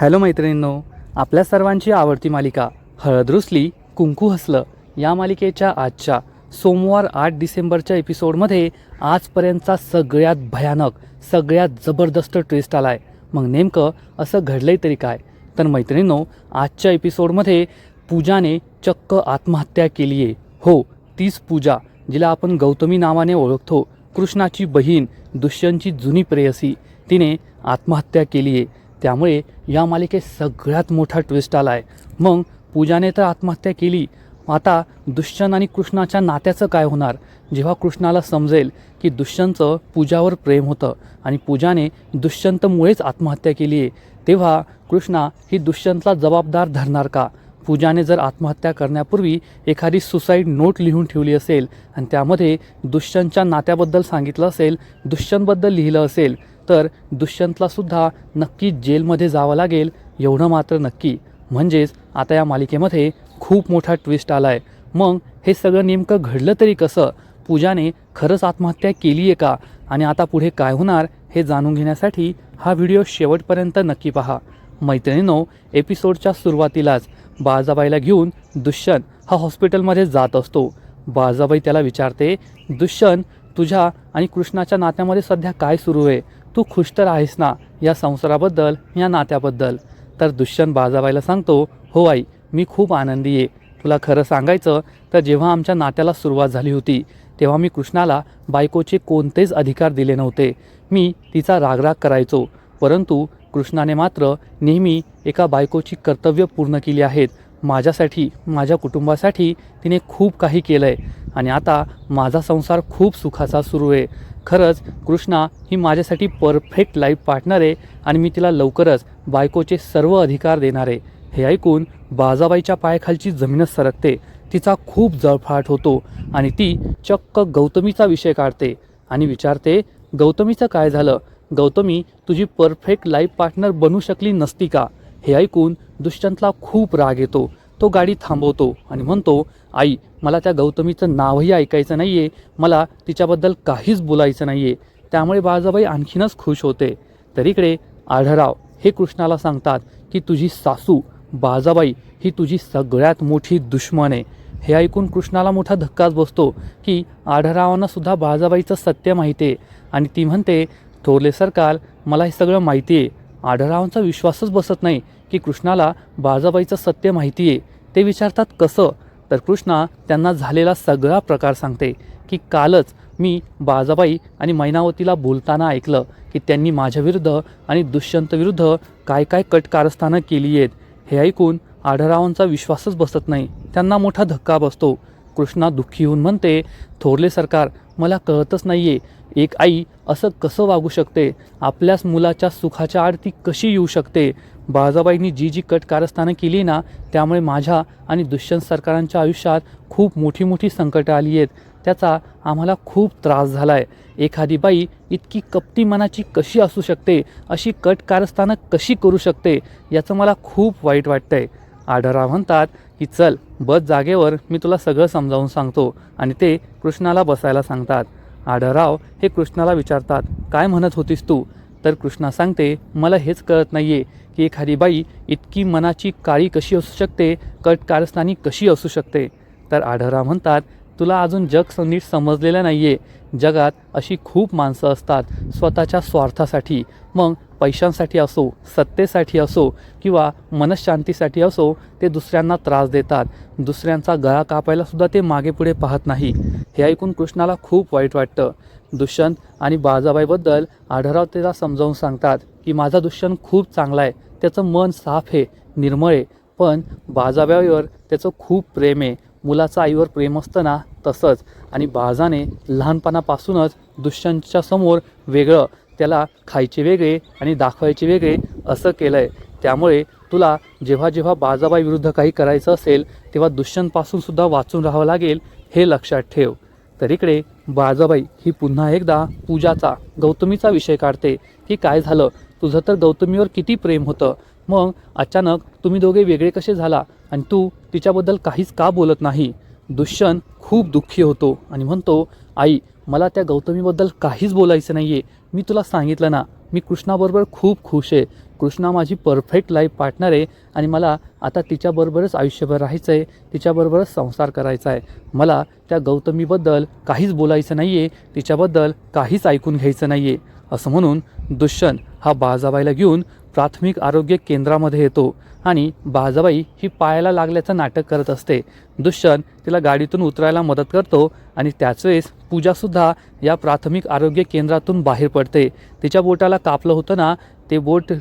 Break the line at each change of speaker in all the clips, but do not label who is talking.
Hello मैत्रिणींनो आपल्या सर्वांची आवडती मालिका हळद रुसली कुंकू हसलं या मालिकेच्या आजच्या सोमवार आठ डिसेंबरच्या एपिसोडमध्ये आजपर्यंतचा सगळ्यात भयानक सगळ्यात जबरदस्त ट्विस्ट आला आहे मग नेमकं असं घडलंय तरी काय? तर मैत्रिणींनो आजच्या एपिसोडमध्ये पूजाने चक्क आत्महत्या केली आहे हो तीच पूजा जिला आपण गौतमी नावाने ओळखतो कृष्णाची बहीण दुष्यंतची जुनी प्रेयसी. तिने आत्महत्या केली आहे त्यामुळे या मालिकेत सगळ्यात मोठा ट्विस्ट आला आहे मग पूजाने तर आत्महत्या केली. आता दुष्यंत आणि कृष्णाच्या नात्याचं काय होणार? जेव्हा कृष्णाला समजेल की दुष्यंतचं पूजावर प्रेम होतं आणि पूजाने दुष्यंतमुळेच आत्महत्या केली आहे तेव्हा कृष्णा ही दुष्यंतला जबाबदार धरणार का? पूजाने जर आत्महत्या करण्यापूर्वी एखादी सुसाईड नोट लिहून ठेवली असेल आणि त्यामध्ये दुष्यंतच्या नात्याबद्दल सांगितलं असेल दुष्यंतबद्दल लिहिलं असेल तर दुष्यंतला सुद्धा नक्की जेलमध्ये जावं लागेल एवढं मात्र नक्की. म्हणजेच आता या मालिकेमध्ये खूप मोठा ट्विस्ट आला आहे मग हे सगळं नेमकं घडलं तरी कसं? पूजाने खरंच आत्महत्या केली आहे का? आणि आता पुढे काय होणार हे जाणून घेण्यासाठी हा व्हिडिओ शेवटपर्यंत नक्की पहा. मैत्रिणींनो एपिसोडच्या सुरुवातीलाच बाळजाबाईला घेऊन दुष्यंत हा हॉस्पिटलमध्ये जात असतो. बाळजाबाई त्याला विचारते दुष्यंत तुझ्या आणि कृष्णाच्या नात्यामध्ये सध्या काय सुरू आहे? तू खुश तर आहेस ना या संसाराबद्दल या नात्याबद्दल. तर दुष्यंत बाजाबाईला सांगतो हो आई मी खूप आनंदी आहे. तुला खरं सांगायचं तर जेव्हा आमच्या नात्याला सुरुवात झाली होती तेव्हा मी कृष्णाला बायकोचे कोणतेच अधिकार दिले नव्हते. मी तिचा रागराग करायचो परंतु कृष्णाने मात्र नेहमी एका बायकोची कर्तव्य पूर्ण केली आहेत. माझ्यासाठी माझ्या कुटुंबासाठी तिने खूप काही केलं आहे आणि आता माझा संसार खूप सुखाचा सुरू आहे. खरंच कृष्णा ही माझ्यासाठी परफेक्ट लाईफ पार्टनर आहे आणि मी तिला लवकरच बायकोचे सर्व अधिकार देणार आहे. हे ऐकून बाजाबाईच्या पायाखालची जमीनच सरकते. तिचा खूप जळफाट होतो आणि ती चक्क गौतमीचा विषय काढते आणि विचारते गौतमीचं काय झालं? गौतमी तुझी परफेक्ट लाईफ पार्टनर बनू शकली नसती का? हे ऐकून दुष्यंतला खूप राग येतो. तो गाडी थांबवतो आणि म्हणतो आई मला त्या गौतमीचं नावही ऐकायचं नाही आहे मला तिच्याबद्दल काहीच बोलायचं नाही आहे त्यामुळे बाळाजाबाई आणखीनच खुश होते. तरीकडे आढराव हे कृष्णाला सांगतात की तुझी सासू बाळजाबाई ही तुझी सगळ्यात मोठी दुश्मन आहे. हे ऐकून कृष्णाला मोठा धक्काच बसतो की आढरावांनासुद्धा सुद्धा सत्य माहिती आहे. आणि ती म्हणते थोरले सरकार मला हे सगळं माहिती आहे. आढळरावांचा विश्वासच बसत नाही की कृष्णाला बाळजाबाईचं सत्य माहिती आहे. ते विचारतात कसं? तर कृष्णा त्यांना झालेला सगळा प्रकार सांगते की कालच मी बाजाबाई आणि मैनावतीला बोलताना ऐकलं की त्यांनी माझ्याविरुद्ध आणि दुष्यंतविरुद्ध काय काय कटकारस्थानं केली आहेत हे ऐकून आढळरावांचा विश्वासच बसत नाही. त्यांना मोठा धक्का बसतो. कृष्णा दुःखी होऊन म्हणते थोरले सरकार मला कळतच नाही आहे एक आई असं कसं वागू शकते? आपल्याच मुलाच्या सुखाच्या आड ती कशी येऊ शकते? बाळजाबाईंनी जी जी कट कारस्थानं केली ना त्यामुळे माझ्या आणि दुष्यंत सरकारांच्या आयुष्यात खूप मोठी मोठी संकटं आली आहेत. त्याचा आम्हाला खूप त्रास झाला आहे एखादी बाई इतकी कपटी मनाची कशी असू शकते? अशी कट कारस्थानं कशी करू शकते? याचं मला खूप वाईट वाटतंय. आढळराव म्हणतात की चल बस जागेवर मी तुला सगळं समजावून सांगतो. आणि ते कृष्णाला बसायला सांगतात. आढळराव हे कृष्णाला विचारतात काय म्हणत होतीस तू? तर कृष्णा सांगते मला हेच कळत नाही आहे की एखादी बाई इतकी मनाची काळी कशी असू शकते कट कारस्थानी कशी असू शकते? तर आढळराव म्हणतात तुला अजून जग नीट समजलेलं नाही आहे जगात अशी खूप माणसं असतात स्वतःच्या स्वार्थासाठी. मग पैशांसाठी असो सत्तेसाठी असो किंवा मनशांतीसाठी असो ते दुसऱ्यांना त्रास देतात. दुसऱ्यांचा गळा कापायला सुद्धा ते मागे पुढे पाहत नाही. हे ऐकून कृष्णाला खूप वाईट वाटतं. दुष्यंत आणि बाळजाबाईबद्दल आढराव त्याला समजावून सांगतात की माझा दुष्यंत खूप चांगला आहे. त्याचं मन साफ आहे निर्मळ आहे. पण बाळाजाबाईवर त्याचं खूप प्रेम आहे. मुलाचं आईवर प्रेम असतं ना तसंच. आणि बाजाने लहानपणापासूनच दुष्यंतच्या समोर वेगळं त्याला खायचे वेगळे आणि दाखवायचे वेगळे असं केलं आहे त्यामुळे तुला जेव्हा जेव्हा बाजाबाई विरुद्ध काही करायचं असेल तेव्हा दुष्यंतपासून सुद्धा वाचून राहावं लागेल हे लक्षात ठेव. तर इकडे बाजाबाई ही पुन्हा एकदा पूजाचा गौतमीचा विषय काढते की काय झालं तुझं तर गौतमीवर किती प्रेम होतं. मग अचानक तुम्ही दोघे वेगळे कसे झाला? आणि तू तिच्याबद्दल काहीच का बोलत नाही? दुष्यंत खूप दुःखी होतो आणि म्हणतो आई मला त्या गौतमीबद्दल काहीच बोलायचं नाही आहे मी तुला सांगितलं ना मी कृष्णाबरोबर खूप खुश आहे. कृष्णा माझी परफेक्ट लाईफ पार्टनर आहे आणि मला आता तिच्याबरोबरच आयुष्यभर राहायचं आहे तिच्याबरोबरच संसार करायचा आहे. मला त्या गौतमीबद्दल काहीच बोलायचं नाही आहे तिच्याबद्दल काहीच ऐकून घ्यायचं नाही आहे असं म्हणून दुष्यंत हा बाजाबाईला घेऊन प्राथमिक आरोग्य केंद्रामध्ये येतो आणि बाजाबाई ही पायाला लागल्याचं नाटक करत असते. दुष्यंत तिला गाडीतून उतरायला मदत करतो आणि त्याच वेळेस पूजासुद्धा या प्राथमिक आरोग्य केंद्रातून बाहेर पडते. तिच्या बोटाला कापलं होतं ना ते बोट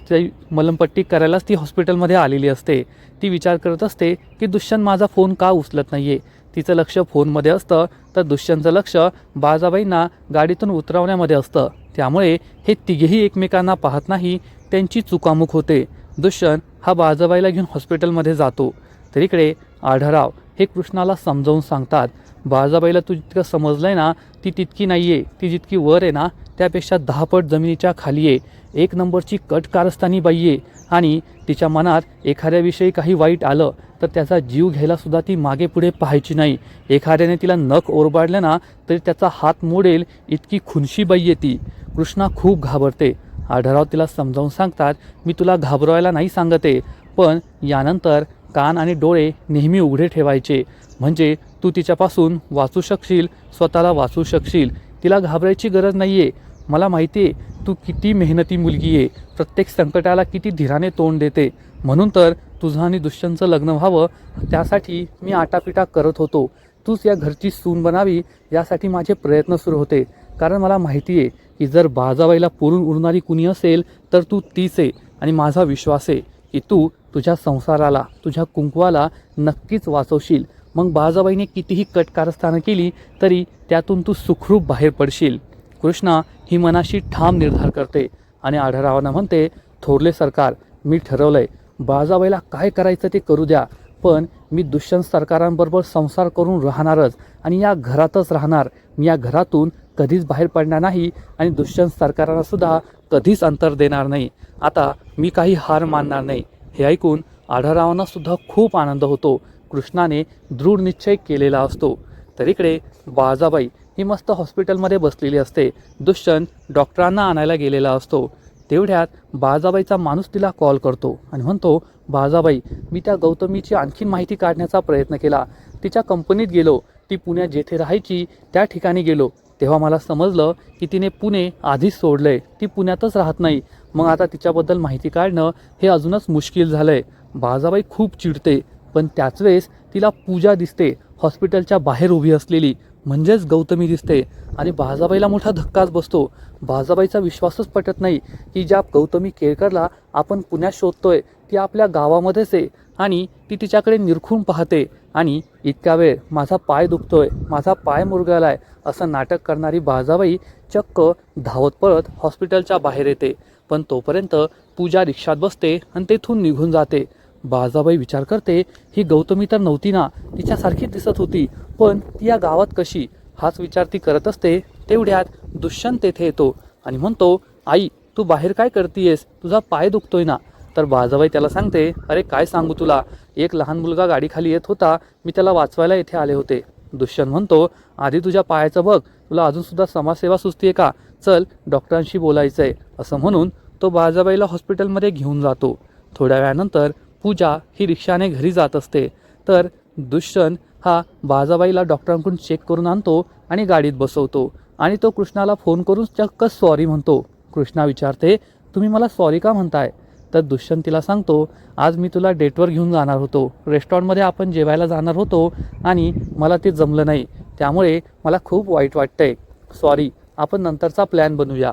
मलमपट्टी करायलाच ती हॉस्पिटलमध्ये आलेली असते. ती विचार करत असते की दुष्यंत माझा फोन का उचलत नाही आहे तिचं लक्ष फोनमध्ये असतं तर दुष्यंतचं लक्ष बाजाबाईंना गाडीतून उतरवण्यामध्ये असतं. त्यामुळे हे तिघेही एकमेकांना पाहत नाही त्यांची चुकामुक होते. दुष्यंत हा बाजाबाईला घेऊन हॉस्पिटलमध्ये जातो. तर इकडे आढराव हे कृष्णाला समजावून सांगतात बाळजाबाईला तू जितकं समजलं आहे ना ती तितकी नाही आहे ती जितकी वर आहे ना त्यापेक्षा दहापट जमिनीच्या खाली आहे. एक नंबरची कट कारस्थानी बाई आहे आणि तिच्या मनात एखाद्याविषयी काही वाईट आलं तर त्याचा जीव घ्यायलासुद्धा ती मागे पुढे पाहायची नाही. एखाद्याने तिला नख ओरबाडलं ना तरी त्याचा हात मोडेल इतकी खुनशी बाई आहे ती. कृष्णा खूप घाबरते. आढराव तिला समजावून सांगतात मी तुला घाबरवायला नाही सांगते पण यानंतर कान आणि डोळे नेहमी उघडे ठेवायचे. म्हणजे तू तिच्यापासून वाचू शकशील स्वतःला वाचू शकशील. तिला घाबरायची गरज नाही आहे मला माहिती आहे तू किती मेहनती मुलगी आहे. प्रत्येक संकटाला किती धीराने तोंड देते. म्हणून तर तुझं आणि दुष्यंतचं लग्न व्हावं त्यासाठी मी आटापिटा करत होतो. तूच या घरची सून बनावी यासाठी माझे प्रयत्न सुरू होते. कारण मला माहिती आहे की जर बाजाबाईला पुरून उरणारी कुणी असेल तर तू तीच आहे आणि माझा विश्वास आहे की तू तुझ्या संसाराला तुझ्या कुंकवाला नक्कीच वाचवशील. मग बाजाबाईने कितीही कटकारस्थानं केली तरी त्यातून तू सुखरूप बाहेर पडशील. कृष्णा ही मनाशी ठाम निर्धार करते आणि आढळरावांना म्हणते थोरले सरकार मी ठरवलंय बाजाबाईला काय करायचं ते करू द्या पण मी दुष्यंत सरकारांबरोबर संसार करून राहणारच आणि या घरातच राहणार. मी या घरातून कधीच बाहेर पडणार नाही आणि दुष्यंत सरकारांना सुद्धा कधीच अंतर देणार नाही. आता मी काही हार मानणार नाही. हे ऐकून आढळरावांना सुद्धा खूप आनंद होतो. कृष्णाने दृढ निश्चय केलेला असतो. तर इकडे बाळजाबाई ही मस्त हॉस्पिटलमध्ये बसलेली असते. दुष्यंत डॉक्टरांना आणायला गेलेला असतो. तेवढ्यात बाळजाबाईचा माणूस तिला कॉल करतो आणि म्हणतो बाळजाबाई मी त्या गौतमीची आणखीन माहिती काढण्याचा प्रयत्न केला. तिच्या कंपनीत गेलो. ती पुण्यात जेथे राहायची त्या ठिकाणी गेलो. तेव्हा मला समजलं की तिने पुणे आधीच सोडलं आहे ती पुण्यातच राहत नाही. मग आता तिच्याबद्दल माहिती काढणं हे अजूनच मुश्किल झालं आहे बाजाबाई खूप चिडते पण त्याच वेळेस तिला पूजा दिसते हॉस्पिटलच्या बाहेर उभी असलेली. म्हणजेच गौतमी दिसते. आणि बाजाबाईला मोठा धक्काच बसतो. बाजाबाईचा विश्वासच पटत नाही की ज्या गौतमी केळकरला आपण पुण्यात शोधतोय ती आपल्या गावामध्येच आहे आणि ती तिच्याकडे निरखून पाहते. आणि इतका वेळ माझा पाय दुखतोय माझा पाय मुरगालाय असं नाटक करणारी बाजाबाई चक्क धावत पळत हॉस्पिटलच्या बाहेर येते. पण तोपर्यंत पूजा रिक्षात बसते आणि तेथून निघून जाते. बाजाबाई विचार करते ही गौतमी तर नव्हती ना? तिच्यासारखीच दिसत होती. पण ती या गावात कशी? हाच विचार ती करत असते. तेवढ्यात दुष्यंत तेथे येतो आणि म्हणतो आई तू बाहेर काय करतीयेस? तुझा पाय दुखतोय ना? तर बाजाबाई त्याला सांगते अरे काय सांगू तुला? एक लहान मुलगा गाडीखाली येत होता. मी त्याला वाचवायला येथे आले होते. दुष्यंत म्हणतो आधी तुझ्या पायाचं बघ. तुला अजूनसुद्धा समाजसेवा सुचतीये का? चल डॉक्टरांशी बोलायचं आहे असं म्हणून तो बाजाबाईला हॉस्पिटलमध्ये घेऊन जातो. थोड्या वेळानंतर पूजा ही रिक्षाने घरी जात असते. तर दुष्यंत हा बाजाबाईला डॉक्टरांकडून चेक करून आणतो आणि गाडीत बसवतो. आणि तो कृष्णाला फोन करून चक्क सॉरी म्हणतो. कृष्णा विचारते तुम्ही मला सॉरी का म्हणताय? तर दुष्यंत तिला सांगतो आज मी तुला डेटवर घेऊन जाणार होतो. रेस्टॉरंटमध्ये आपण जेवायला जाणार होतो आणि मला ते जमलं नाही. त्यामुळे मला खूप वाईट वाटतंय. सॉरी आपण नंतरचा प्लॅन बनवूया.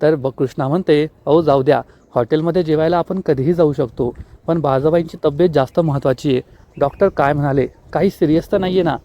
तर ब कृष्णा म्हणते अहो जाऊ द्या. हॉटेलमध्ये जेवायला आपण कधीही जाऊ शकतो पण बाजाबाईंची तब्येत जास्त महत्त्वाची आहे. डॉक्टर काय म्हणाले काही सिरियस तर नाही आहे ना?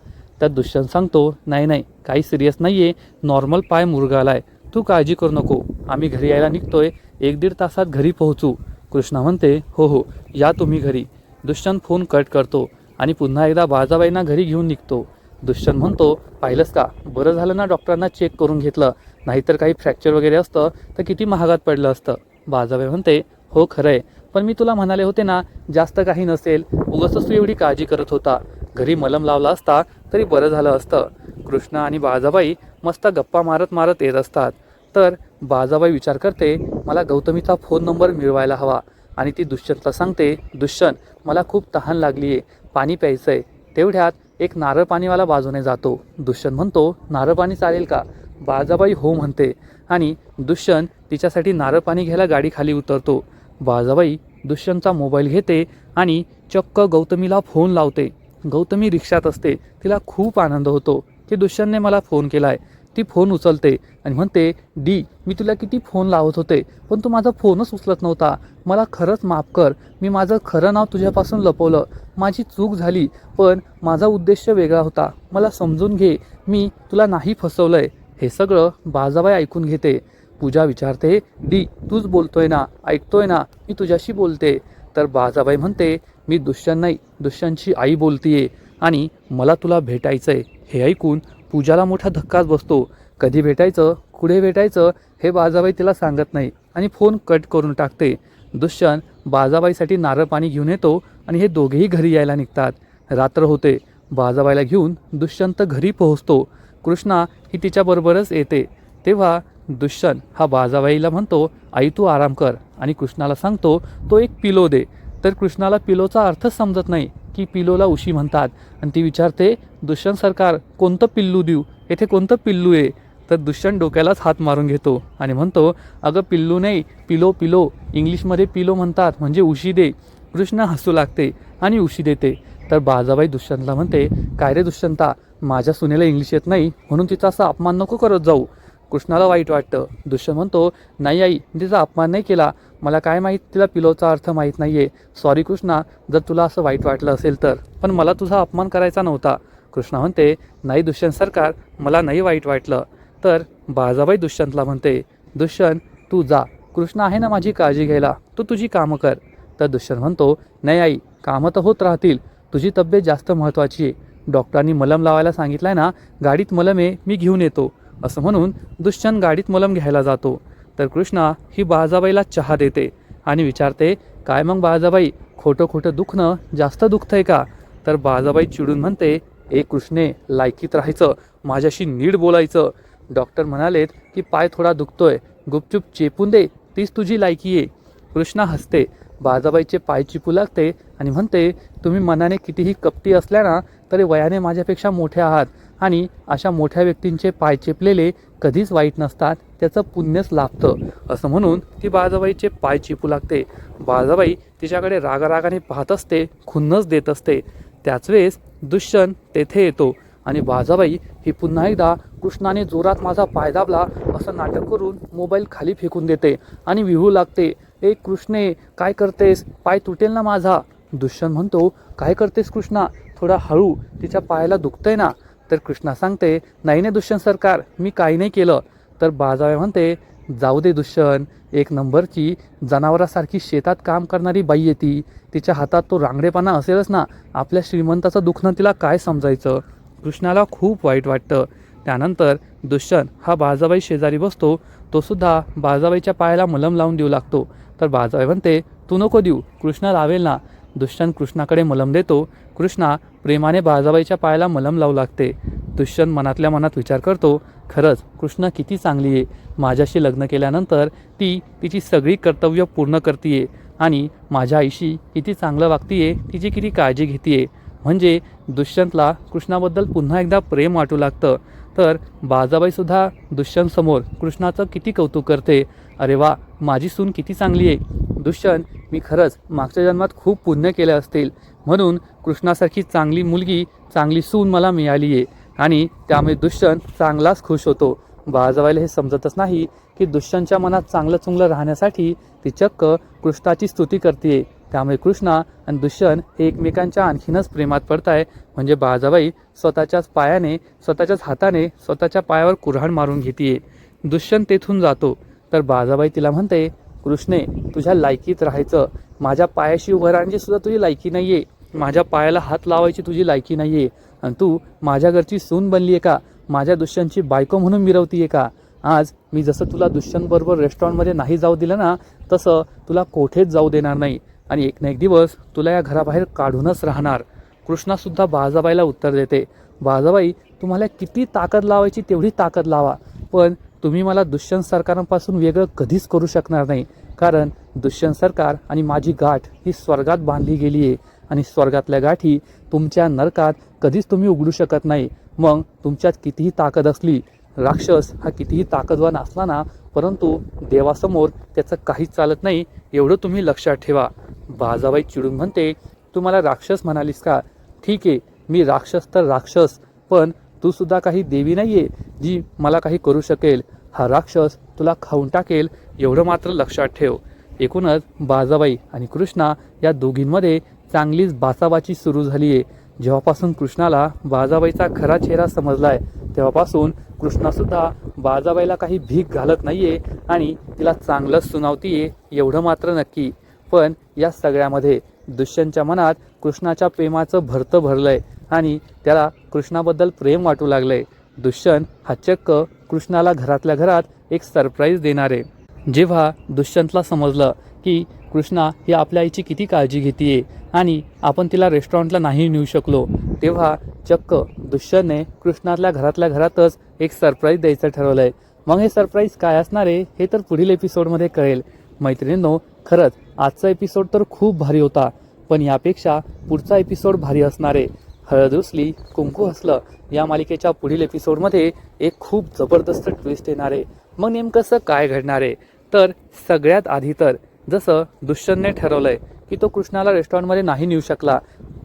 तर दुष्यंत सांगतो नाही नाही काही सिरियस नाही आहे नॉर्मल पाय मुरगाला आहे तू काळजी करू नको. आम्ही घरी यायला निघतोय. एक दीड तासात घरी पोहोचू. कृष्णा म्हणते हो हो या तुम्ही घरी. दुष्यंत फोन कट करतो आणि पुन्हा एकदा बाजाबाईंना घरी घेऊन निघतो. दुष्यंत म्हणतो पाहिलंस का? बरं झालं ना डॉक्टरांना चेक करून घेतलं. नाहीतर काही फ्रॅक्चर वगैरे असतं तर किती महागात पडलं असतं. बाजाबाई म्हणते हो खरं आहे पण मी तुला म्हणाले होते ना जास्त काही नसेल. उगाच तू एवढी काळजी करत होता. घरी मलम लावला असता तरी बरं झालं असतं. कृष्ण आणि बाजाबाई मस्त गप्पा मारत मारत येत असतात. तर बाजाबाई विचार करते मला गौतमीचा फोन नंबर मिळवायला हवा. आणि ती दुष्यंतला सांगते दुष्यंत मला खूप तहान लागली आहे पाणी प्यायचं आहे तेवढ्यात एक नारळ पाणीवाला बाजूने जातो. दुष्यंत म्हणतो नारळ पाणी चालेल का? बाळजाबाई हो म्हणते आणि दुष्यंत तिच्यासाठी नारळ पाणी घ्यायला गाडी खाली उतरतो. बाळजाबाई दुष्यंतचा मोबाईल घेते आणि चक्क गौतमीला फोन लावते. गौतमी रिक्षात असते. तिला खूप आनंद होतो की दुष्यंतने मला फोन केला आहे ती फोन उचलते आणि म्हणते डी मी तुला किती फोन लावत होते पण तू माझा फोनच उचलत नव्हता. मला खरंच माफ कर. मी माझं खरं नाव तुझ्यापासून लपवलं. माझी चूक झाली पण माझा उद्देश वेगळा होता. मला समजून घे मी तुला नाही फसवलंय. हे सगळं बाजाबाई ऐकून घेते. पूजा विचारते डी तूच बोलतोय ना? ऐकतोय ना? मी तुझ्याशी बोलते. तर बाजाबाई म्हणते मी दुष्यंत नाही. दुष्यंतची आई बोलतीये आणि मला तुला भेटायचंय. हे ऐकून पूजाला मोठा धक्काच बसतो. कधी भेटायचं कुठे भेटायचं हे बाजाबाई तिला सांगत नाही आणि फोन कट करून टाकते. दुष्यंत बाजाबाईसाठी नारळ पाणी घेऊन येतो आणि हे दोघेही घरी यायला निघतात. रात्र होते. बाजाबाईला घेऊन दुष्यंत घरी पोहोचतो. कृष्णा ही तिच्याबरोबरच येते. तेव्हा दुष्यंत हा बाजाबाईला म्हणतो आई तू आराम कर. आणि कृष्णाला सांगतो तो एक पिलो दे. तर कृष्णाला पिलोचा अर्थच समजत नाही की पिलोला उशी म्हणतात. आणि ती विचारते दुष्यंत सरकार कोणतं पिल्लू देऊ? येथे कोणतं पिल्लू आहे? तर दुष्यंत डोक्यालाच हात मारून घेतो आणि म्हणतो अगं पिल्लू नाही पिलो पिलो. इंग्लिशमध्ये पिलो म्हणतात म्हणजे उशी दे. कृष्ण हसू लागते आणि उशी देते. तर बाजाबाई दुष्यंतला म्हणते काय रे दुष्यंता माझ्या सुनेला इंग्लिश येत नाही म्हणून तिचा असा अपमान नको करत जाऊ. कृष्णाला वाईट वाटतं. दुष्यंत म्हणतो नाही आई तिचा अपमान नाही केला. मला काय माहीत तिला पिलोचा अर्थ माहीत नाही आहे सॉरी कृष्णा जर तुला असं वाईट वाटलं असेल तर. पण मला तुझा अपमान करायचा नव्हता. कृष्णा म्हणते नाही दुष्यंत सरकार मला नाही वाईट वाटलं. तर बाजाबाई दुष्यंतला म्हणते दुष्यंत तू जा. कृष्णा आहे ना माझी काळजी घ्यायला. तू तुझी कामं कर. तर दुष्यंत म्हणतो नाही आई कामं तर होत राहतील. तुझी तब्येत जास्त महत्त्वाची आहे. डॉक्टरांनी मलम लावायला सांगितलं आहे ना गाडीत मलम आहे मी घेऊन येतो. असं म्हणून दुष्यंत गाडीत मलम घ्यायला जातो. तर कृष्णा ही बाळाजाबाईला चहा देते आणि विचारते काय मग बाळाजाबाई खोटं खोटं दुखणं जास्त दुखतंय का? तर बाळाजाबाई चिडून म्हणते ए कृष्णे लायकीत राहायचं माझ्याशी नीट बोलायचं. डॉक्टर म्हणालेत की पाय थोडा दुखतोय गुपचूप चेपून दे तीच तुझी लायकी आहे. कृष्णा हसते बाजाबाईचे पाय चिपू लागते आणि म्हणते तुम्ही मनाने कितीही कपटी असल्या ना तरी वयाने माझ्यापेक्षा मोठे आहात आणि अशा मोठ्या व्यक्तींचे पाय चेपलेले कधीच वाईट नसतात त्याचं पुण्यच लाभतं. असं म्हणून ती बाजाबाईचे पाय चिपू लागते. बाजाबाई तिच्याकडे रागारागाने पाहत असते खुन्नच देत असते. त्याच वेळेस दुष्यंत तेथे येतो आणि बाजाबाई ही पुन्हा एकदा कृष्णाने जोरात माझा पाय दाबला असं नाटक करून मोबाईल खाली फेकून देते आणि विहू लागते. ए कृष्णे काय करतेस? पाय तुटेल ना माझा? दुष्यंत म्हणतो काय करतेस कृष्णा? थोडा हळू तिच्या पायाला दुखतंय ना. तर कृष्णा सांगते नाही नाही दुष्यंत सरकार मी काही नाही केलं. तर बाजावे म्हणते जाऊ दे दुष्यंत एक नंबरची जनावरासारखी शेतात काम करणारी बाई आहे ती. तिच्या हातात तो रांगडेपणा असेलच ना आपल्या श्रीमंताचं दुखणं तिला काय समजायचं? कृष्णाला खूप वाईट वाटतं. त्यानंतर दुष्यंत हा बाजाबाई शेजारी बसतो. तो सुद्धा बाजाबाईच्या पायाला मलम लावून देऊ लागतो. तर बाजाबाई म्हणते तू नको देऊ कृष्णा लावेल ना. दुष्यंत कृष्णाकडे मलम देतो. कृष्णा प्रेमाने बाजाबाईच्या पायाला मलम लावू लागते. दुष्यंत मनातल्या मनात विचार करतो खरंच कृष्णा किती चांगली आहे. माझ्याशी लग्न केल्यानंतर ती तिची सगळी कर्तव्य पूर्ण करतीये आणि माझ्या आईशी किती चांगलं वागतीये तिची किती काळजी घेतीये. म्हणजे दुष्यंतला कृष्णाबद्दल पुन्हा एकदा प्रेम वाटू लागतं. तर बाजाबाईसुद्धा दुष्यंतसमोर कृष्णाचं किती कौतुक करते. अरे वा माझी सून किती चांगली आहे. दुष्यंत मी खरंच मागच्या जन्मात खूप पुण्य केले असतील. म्हणून कृष्णासारखी चांगली मुलगी चांगली सून मला मिळाली आहे आणि त्यामुळे दुष्यंत चांगलाच खुश होतो. बाळाजवायला हे समजतच नाही की दुष्यंतच्या मनात चांगलं चुंगलं राहण्यासाठी ती चक्क कृष्णाची स्तुती करते त्यामुळे कृष्णा आणि दुष्यंत हे एकमेकांच्या आणखीनच प्रेमात पडताय. म्हणजे बाळाजाबाई स्वतःच्याच पायाने स्वतःच्याच हाताने स्वतःच्या पायावर कुऱ्हाड मारून घेते दुष्यंत तेथून जातो. तर बाळाजाबाई तिला म्हणते कृष्णे तुझ्या लायकीत राहायचं. माझ्या पायाशी उभं राहण्याची सुद्धा तुझी लायकी नाही आहे माझ्या पायाला हात लावायची तुझी लायकी नाही आहे आणि तू माझ्या घरची सून बनली आहे का? माझ्या दुष्यंतची बायको म्हणून मिरवती आहे का? आज मी जसं तुला दुष्यांबरोबर रेस्टॉरंटमध्ये नाही जाऊ दिलं ना तसं तुला कोठेच जाऊ देणार नाही. आणि एक ना एक दिवस तुला या घराबाहेर काढूनच राहणार. कृष्णासुद्धा बाजाबाईला उत्तर देते. बाजाबाई तुम्हाला किती ताकद लावायची तेवढी ताकद लावा. पण तुम्ही मला दुष्यंत सरकारांपासून वेगळं कधीच करू शकणार नाही. कारण दुष्यंत सरकार आणि माझी गाठ ही स्वर्गात बांधली गेली आहे आणि स्वर्गातल्या गाठी तुमच्या नरकात कधीच तुम्ही उघडू शकत नाही. मग तुमच्यात कितीही ताकद असली राक्षस हा कितीही ताकदवान असला ना परंतु देवासमोर त्याचं काहीच चालत नाही एवढं तुम्ही लक्षात ठेवा. बाजाबाई चिडून म्हणते तू मला राक्षस म्हणालीस का? ठीक आहे मी राक्षस तर राक्षस पण तू सुद्धा काही देवी नाही आहे जी मला काही करू शकेल. हा राक्षस तुला खाऊन टाकेल एवढं मात्र लक्षात ठेव. एकूणच बाजाबाई आणि कृष्णा या दोघींमध्ये चांगलीच बाचाबाची सुरू झाली आहे जेव्हापासून कृष्णाला बाजाबाईचा खरा चेहरा समजलाय तेव्हापासून कृष्णासुद्धा बाजाबाईला काही भीक घालत नाही आहे आणि तिला चांगलंच सुनावती आहे एवढं मात्र नक्की. पण या सगळ्यामध्ये दुष्यंतच्या मनात कृष्णाच्या प्रेमाचं भरतं भरलं आहे आणि त्याला कृष्णाबद्दल प्रेम वाटू लागलं आहे दुष्यंत हा चक्क कृष्णाला घरातल्या घरात एक सरप्राईज देणार. आहे जेव्हा दुष्यंतला समजलं की कृष्णा ही आपल्या आईची किती काळजी घेते आणि आपण तिला रेस्टॉरंटला नाही नेऊ शकलो तेव्हा चक्क दुष्यंतने कृष्णातल्या घरातल्या घरातच एक सरप्राईज द्यायचं ठरवलं आहे मग हे सरप्राईज काय असणार आहे हे तर पुढील एपिसोडमध्ये कळेल. मैत्रिणींनो खरंच आजचा एपिसोड तर खूप भारी होता पण यापेक्षा पुढचा एपिसोड भारी असणार आहे. हळद रुसली कुंकू हसलं या मालिकेच्या पुढील एपिसोडमध्ये एक खूप जबरदस्त ट्विस्ट येणार आहे. मग नेमकं काय घडणार आहे? तर सगळ्यात आधी तर जसं दुष्यंतने ठरवलंय की तो कृष्णाला रेस्टॉरंटमध्ये नाही नेऊ शकला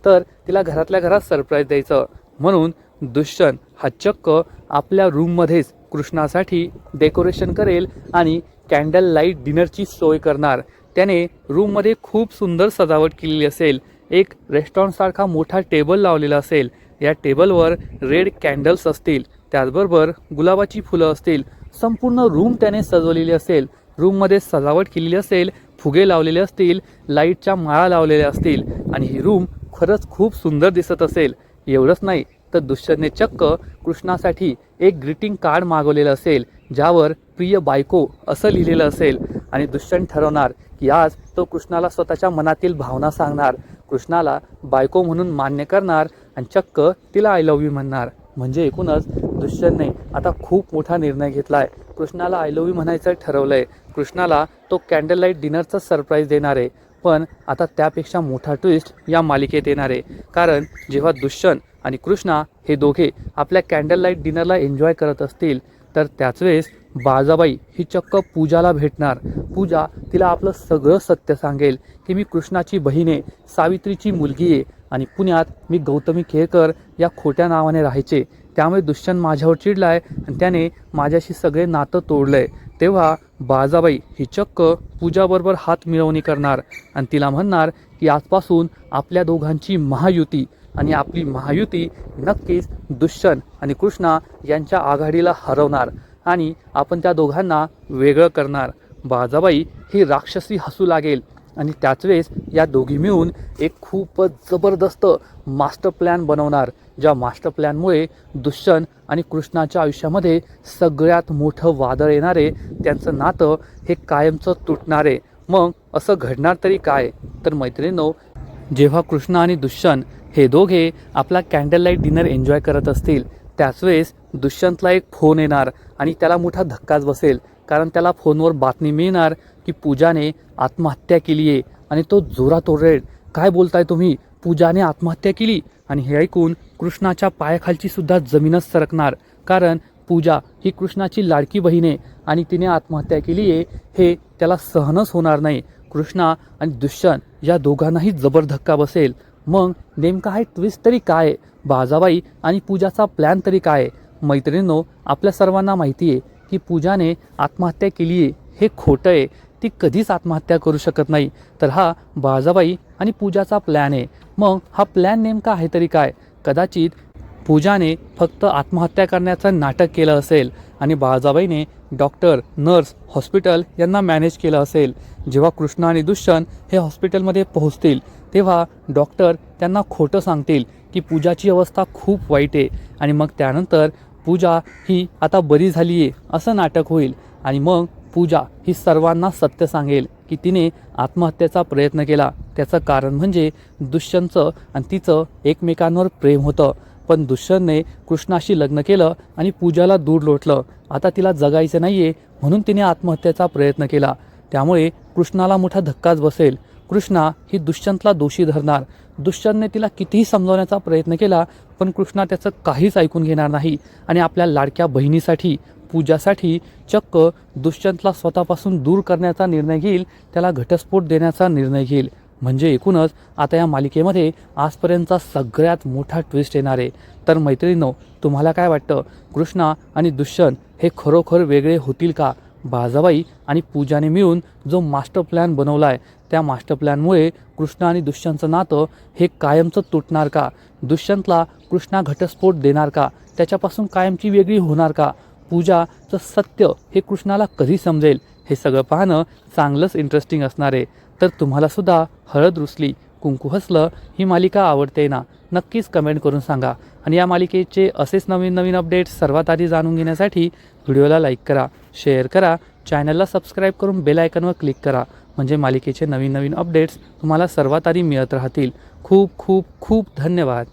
तर तिला घरातल्या घरात सरप्राईज द्यायचं. म्हणून दुष्यंत हा चक्क आपल्या रूममध्येच कृष्णासाठी डेकोरेशन करेल आणि कॅन्डल लाइट डिनरची सोय करणार. त्याने रूममध्ये खूप सुंदर सजावट केलेली असेल एक रेस्टॉरंटसारखा मोठा टेबल लावलेला असेल. या टेबलवर रेड कॅन्डल्स असतील त्याचबरोबर गुलाबाची फुलं असतील संपूर्ण रूम त्याने सजवलेली असेल. रूममध्ये सजावट केलेली असेल फुगे लावलेले असतील लाईटच्या माळा लावलेल्या असतील आणि ही रूम खरंच खूप सुंदर दिसत असेल. एवढंच नाही तर दुष्यंतने चक्क कृष्णासाठी एक ग्रीटिंग कार्ड मागवलेलं असेल ज्यावर प्रिय बायको असं लिहिलेलं असेल. आणि दुष्यंत ठरवणार की आज तो कृष्णाला स्वतःच्या मनातील भावना सांगणार. कृष्णाला बायको म्हणून मान्य करणार आणि चक्क तिला आय लव्ह यू म्हणणार. म्हणजे एकूणच दुष्यंतने आता खूप मोठा निर्णय घेतला आहे कृष्णाला आय लव्ह यू म्हणायचं कृष्णाला तो कॅन्डल लाइट डिनरचा सरप्राईज देणार आहे. पण आता त्यापेक्षा मोठा ट्विस्ट या मालिकेत येणार आहे. कारण जेव्हा दुष्यंत आणि कृष्णा हे दोघे आपल्या कॅन्डल लाइट डिनरला एन्जॉय करत असतील तर त्याच वेळेस बाजाबाई ही चक्क पूजाला भेटणार. पूजा तिला आपलं सगळं सत्य सांगेल की मी कृष्णाची बहीण आहे सावित्रीची मुलगी आहे. आणि पुण्यात मी गौतमी केळकर या खोट्या नावाने राहायचे. त्यामुळे दुष्यंत माझ्यावर चिडला आहे आणि त्याने माझ्याशी सगळे नातं तोडलं आहे तेव्हा बाजाबाई ही चक्क पूजाबरोबर हात मिळवणी करणार आणि तिला म्हणणार की आजपासून आपल्या दोघांची महायुती आणि आपली महायुती नक्कीच दुष्यंत आणि कृष्णा यांच्या आघाडीला हरवणार आणि आपण त्या दोघांना वेगळं करणार. बाजाबाई ही राक्षसी हसू लागेल. आणि त्याच वेळेस या दोघी मिळून एक खूपच जबरदस्त मास्टर प्लॅन बनवणार ज्या मास्टर प्लॅनमुळे दुष्यंत आणि कृष्णाच्या आयुष्यामध्ये सगळ्यात मोठं वादळ येणारे त्यांचं नातं हे कायमचं तुटणारे. मग असं घडणार तरी काय? तर मैत्रिणींनो जेव्हा कृष्ण आणि दुष्यंत हे दोघे आपला कॅन्डल लाइट डिनर एन्जॉय करत असतील त्याच वेळेस दुष्यंतला एक फोन येणार आणि त्याला मोठा धक्काच बसेल. कारण त्याला फोनवर बातमी मिळणार की पूजाने आत्महत्या केली आहे आणि तो जोरात ओरडेल. काय बोलताय तुम्ही? पूजाने आत्महत्या केली. आणि हे ऐकून कृष्णाच्या पायाखालची सुद्धा जमीनच सरकणार. कारण पूजा ही कृष्णाची लाडकी बहीण आहे आणि तिने आत्महत्या केली आहे. हे त्याला सहनच होणार नाही. कृष्णा आणि दुष्यंत या दोघांनाही जबर धक्का बसेल. मग नेमका हा ट्विस्ट तरी काय? बाजाबाई आणि पूजाचा प्लॅन तरी काय? आहे? मैत्रिणींनो आपल्या सर्वांना माहिती आहे की पूजाने आत्महत्या केली आहे हे खोटं आहे. ती कधीच आत्महत्या करू शकत नाही. तर हा बाजाबाई आणि पूजाचा प्लॅन आहे. मग हा प्लॅन नेमका आहे तरी काय? कदाचित पूजाने फक्त आत्महत्या करण्याचं नाटक केलं असेल आणि बाळजाबाईने डॉक्टर नर्स हॉस्पिटल यांना मॅनेज केलं असेल. जेव्हा कृष्ण आणि दुष्यन हे हॉस्पिटलमध्ये पोहोचतील तेव्हा डॉक्टर त्यांना खोटं सांगतील की पूजाची अवस्था खूप वाईट आहे. आणि मग त्यानंतर पूजा ही आता बरी झाली आहे असं नाटक होईल. आणि मग पूजा ही सर्वांना सत्य सांगेल की तिने आत्महत्येचा प्रयत्न केला. त्याचं कारण म्हणजे दुष्यंतचं आणि तिचं एकमेकांवर प्रेम होतं. पण दुष्यंतने कृष्णाशी लग्न केलं आणि पूजाला दूर लोटलं. आता तिला जगायचं नाही आहे म्हणून तिने आत्महत्येचा प्रयत्न केला. त्यामुळे कृष्णाला मोठा धक्काच बसेल. कृष्णा ही दुष्यंतला दोषी धरणार. दुष्यंतने तिला कितीही समजावण्याचा प्रयत्न केला पण कृष्णा त्याचं काहीच ऐकून घेणार नाही आणि आपल्या लाडक्या बहिणीसाठी पूजासाठी चक्क दुष्यंतला स्वतःपासून दूर करण्याचा निर्णय घेईल त्याला घटस्फोट देण्याचा निर्णय घेईल. म्हणजे एकूणच आता या मालिकेमध्ये आजपर्यंतचा सगळ्यात मोठा ट्विस्ट येणार आहे. तर मैत्रिणींनो तुम्हाला काय वाटतं? कृष्णा आणि दुष्यंत हे खरोखर वेगळे होतील का? बाजाबाई आणि पूजाने मिळून जो मास्टर प्लॅन बनवला आहे त्या मास्टर प्लॅनमुळे कृष्ण आणि दुष्यंतचं नातं हे कायमचं तुटणार का? दुष्यंतला कृष्णा घटस्फोट देणार का? त्याच्यापासून कायमची वेगळी होणार का? पूजाचं सत्य हे कृष्णाला कधी समजेल? हे सगळं पाहणं चांगलंच इंटरेस्टिंग असणार आहे. तर तुम्हालासुद्धा हळद रुसली. कुंकू हसलं ही मालिका आवडते ना? नक्कीच कमेंट करून सांगा. आणि या मालिकेचे असेच नवीन नवीन अपडेट्स सर्वात आधी जाणून घेण्यासाठी व्हिडिओला लाईक करा शेअर करा चॅनलला सबस्क्राईब करून बेल आयकनवर क्लिक करा म्हणजे मालिकेचे नवीन नवीन अपडेट्स तुम्हाला सर्वात आधी मिळत राहतील. खूप खूप खूप धन्यवाद.